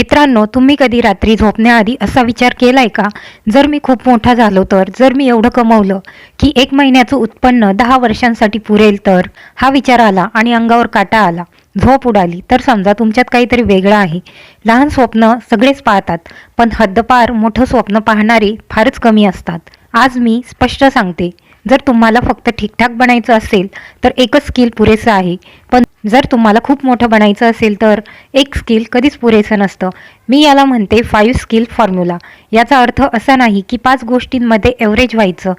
मित्रांनो तुम्ही कधी रात्री झोपण्याआधी असा विचार केलाय का? जर मी खूप मोठा झालो तर जर मी एवढं कमवलं की एक महिन्याचं उत्पन्न दहा वर्षांसाठी पुरेल तर? हा विचार आला आणि अंगावर काटा आला. झोप उडाली. तर समजा तुमच्यात काहीतरी वेगळं आहे. लहान स्वप्न सगळेच पाहतात पण हद्दपार मोठं स्वप्न पाहणारे फारच कमी असतात. आज मी स्पष्ट सांगते. जर तुम्हाला फक्त ठीकठाक बनायचं असेल तर एकच स्किल पुरेसं आहे. पण जर तुम्हाला खूप मोठं बनायचं असेल तर एक स्किल कधीच पुरेसं नसतं. मी याला म्हणते फाईव्ह स्किल फॉर्म्युला याचा अर्थ असा नाही की पाच गोष्टींमध्ये एव्हरेज व्हायचं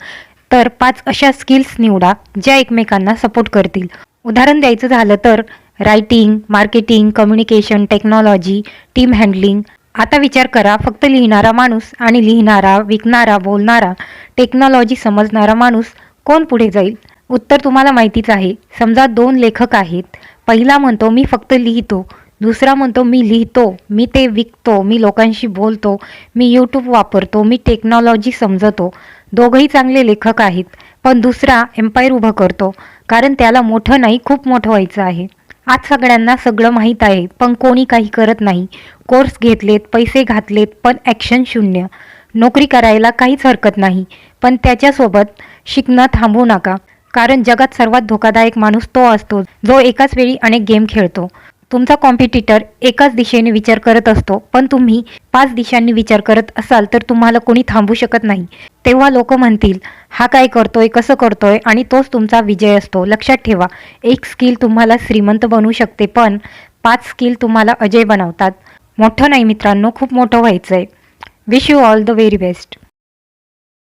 तर पाच अशा स्किल्स निवडा ज्या एकमेकांना सपोर्ट करतील. उदाहरण द्यायचं झालं तर writing marketing communication technology team handling आता विचार करा फक्त लिहिणारा माणूस आणि लिहिणारा विकणारा बोलणारा टेक्नॉलॉजी समजणारा माणूस कोण पुढे जाईल? उत्तर तुम्हाला माहितीच आहे. समजा दोन लेखक आहेत. पहिला म्हणतो मी फक्त लिहितो. दुसरा म्हणतो मी लिहितो. मी ते विकतो. मी लोकांशी बोलतो. मी यूट्यूब वापरतो. मी टेक्नॉलॉजी समजतो. दोघंही चांगले लेखक आहेत. पण दुसरा एम्पायर उभं करतो. कारण त्याला मोठं नाही खूप मोठं व्हायचं आहे. आज सगळ्यांना सगळं माहीत आहे पण कोणी काही करत नाही. कोर्स घेतलेत पैसे घातलेत पण ॲक्शन शून्य. नोकरी करायला काहीच हरकत नाही पण त्याच्यासोबत शिकणं थांबवू नका. कारण जगात सर्वात धोकादायक माणूस तो असतो जो एकाच वेळी अनेक गेम खेळतो. तुमचा कॉम्पिटिटर एकाच दिशेने विचार करत असतो पण तुम्ही पाच दिशांनी विचार करत असाल तर तुम्हाला कोणी थांबू शकत नाही. तेव्हा लोक म्हणतील हा काय करतोय कसं करतोय? आणि तोच तुमचा विजय असतो. लक्षात ठेवा एक स्किल तुम्हाला श्रीमंत बनवू शकते पण पाच स्किल तुम्हाला अजय बनवतात. मोठं नाही मित्रांनो खूप मोठं व्हायचं आहे wish you all the very best